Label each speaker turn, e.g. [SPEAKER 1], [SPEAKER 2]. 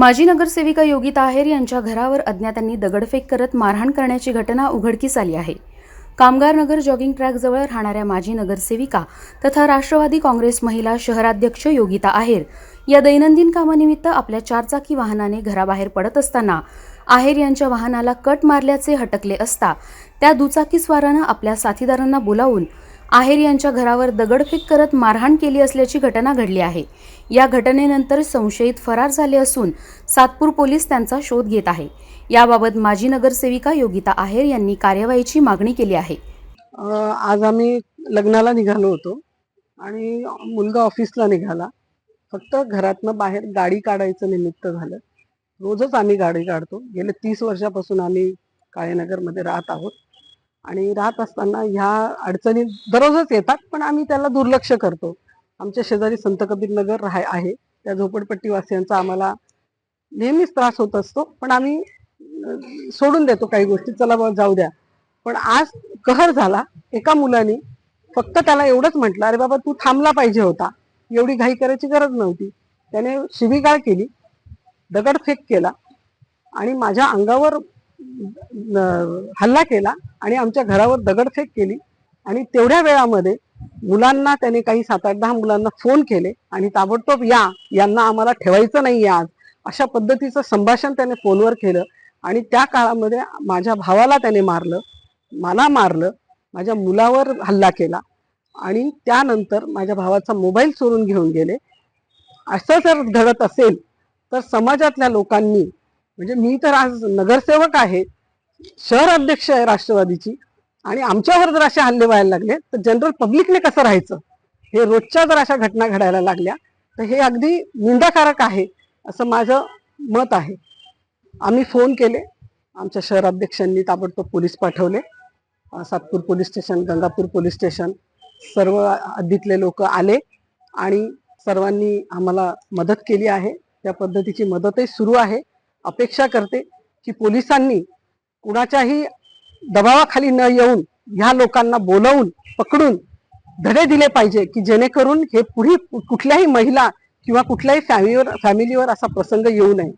[SPEAKER 1] माजी नगरसेविका योगिता ताहेर यांच्या घरावर अज्ञातांनी दगडफेक करत मारहाण करण्याची घटना उघडकीस आली आहे. कामगार नगर जॉगिंग ट्रॅकजवळ राहणाऱ्या माजी नगरसेविका तथा राष्ट्रवादी काँग्रेस महिला शहराध्यक्ष योगिता आहेर या दैनंदिन कामानिमित्त आपल्या चारचाकी वाहनाने घराबाहेर पडत असताना आहेर यांच्या वाहनाला कट मारल्याचे हटकले असता त्या दुचाकीस्वारानं आपल्या साथीदारांना बोलावून आहेर यांच्या घरावर दगडफेक करत मारहाण केली असल्याची घटना घडली आहे. या घटनेनंतर संशयित फरार झाले असून सातपूर पोलीस त्यांचा शोध घेत आहे. याबाबत माजी नगरसेविका योगिता आहेर यांनी कार्यवाहीची मागणी केली आहे.
[SPEAKER 2] आज आम्ही लग्नाला निघालो होतो आणि मुलगा ऑफिसला निघाला. फक्त घरातनं बाहेर गाडी काढायचं निमित्त झालं. रोजच आम्ही गाडी काढतो. गेले तीस वर्षापासून आम्ही काळेनगरमध्ये राहत आहोत. आणि राहत असताना ह्या अडचणी दररोजच येतात पण आम्ही त्याला दुर्लक्ष करतो. आमच्या शेजारी संत कबीर नगर राह आहे. त्या झोपडपट्टीवासियांचा आम्हाला नेहमीच त्रास होत असतो पण आम्ही सोडून देतो काही गोष्टी चला बाबा जाऊ द्या. पण आज कहर झाला एका मुलाने फक्त त्याला एवढंच म्हटलं अरे बाबा तू थांबला पाहिजे होता. एवढी घाई करायची गरज नव्हती. त्याने शिबिगाळ केली दगडफेक केला आणि माझ्या अंगावर हल्ला केला आणि आमच्या घरावर दगडफेक केली. आणि तेवढ्या वेळामध्ये मुलांना त्याने काही सात आठ दहा मुलांना फोन केले आणि ताबडतोब या यांना आम्हाला ठेवायचं नाही आज. अशा पद्धतीचं संभाषण त्याने फोनवर केलं आणि त्या काळामध्ये माझ्या भावाला त्याने मारलं मला मारलं माझ्या मुलावर हल्ला केला आणि त्यानंतर माझ्या भावाचा मोबाईल चोरून घेऊन गेले. असं जर घडत असेल तर समाजातल्या लोकांनी म्हणजे मी तर आज नगरसेवक आहे शहर अध्यक्ष आहे राष्ट्रवादीची आणि आमच्यावर जर असे हल्ले व्हायला लागले तर जनरल पब्लिकने कसं राहायचं? हे रोजच्या जर अशा घटना घडायला लागल्या तर हे अगदी निंदाकारक आहे असं माझं मत आहे. आम्ही फोन केले आमच्या शहर अध्यक्षांनी ताबडतोब पोलीस पाठवले. Satpur police station Gangapur police station सर्व हद्दीतले लोक आले आणि सर्वांनी आम्हाला मदत केली आहे. त्या पद्धतीची मदतही सुरू आहे. अपेक्षा करते की पोलिसांनी कुणाच्याही दबावाखाली न येऊन ह्या लोकांना बोलवून पकडून धडे दिले पाहिजे की जेणेकरून हे पुढे कुठल्याही महिला किंवा कुठल्याही फॅमिलीवर फॅमिलीवर असा प्रसंग येऊ नये.